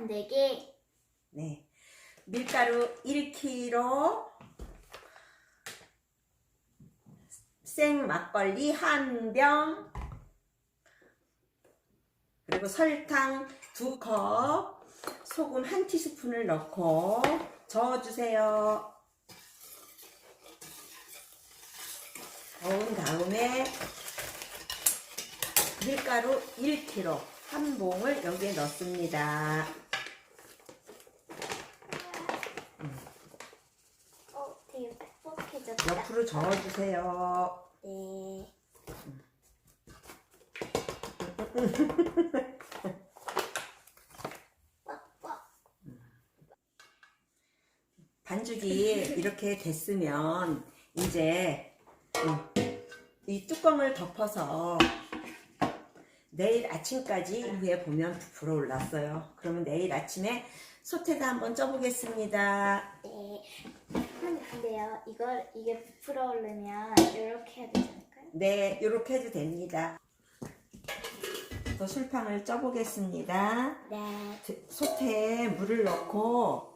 만들기. 네. 밀가루 1kg, 생 막걸리 한 병, 그리고 설탕 2컵, 소금 한 티스푼을 넣고 저어주세요. 저은 다음에 밀가루 1kg 한 봉을 여기에 넣습니다. 어, 되게 뻑뻑해졌다. 옆으로 저어주세요. 네. 뻑뻑. 반죽이 이렇게 됐으면 이제 음, 이 뚜껑을 덮어서 내일 아침까지 위에 보면 부풀어 올랐어요. 그러면 내일 아침에 솥에다 한번 쪄보겠습니다. 네. 근데 근데요, 이걸 이게 부풀어 오르면 이렇게 되지 않을까요? 네, 이렇게 해도 됩니다. 또 술탕을 쪄보겠습니다. 네. 솥에 물을 넣고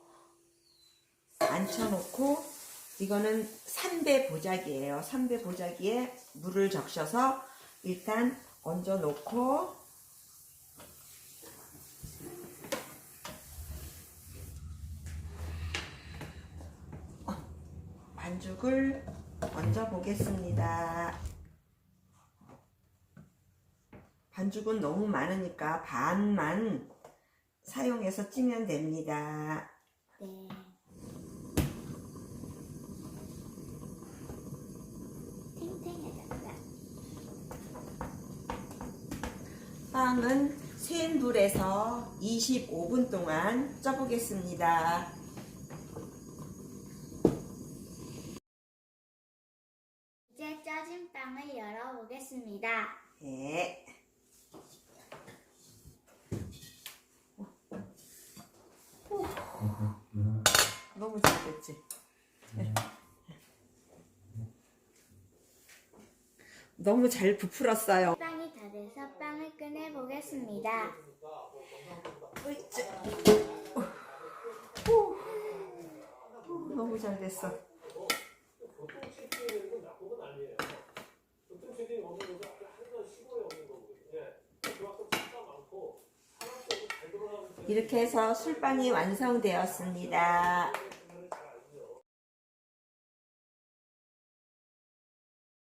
앉혀놓고 이거는 3배 보자기예요. 3배 보자기에 물을 적셔서 일단 얹어 놓고 반죽을 얹어 보겠습니다. 반죽은 너무 많으니까 반만 사용해서 찌면 됩니다. 네. 탱탱해졌다. 빵은 센 불에서 25분 동안 쪄보겠습니다. 이제 빵을 열어보겠습니다. 네. 너무 잘 됐지? 너무 잘 부풀었어요. 빵이 다 돼서 빵을 꺼내보겠습니다. 으이짜. 오. 오, 너무 잘 됐어. 이렇게 해서 술빵이 완성되었습니다.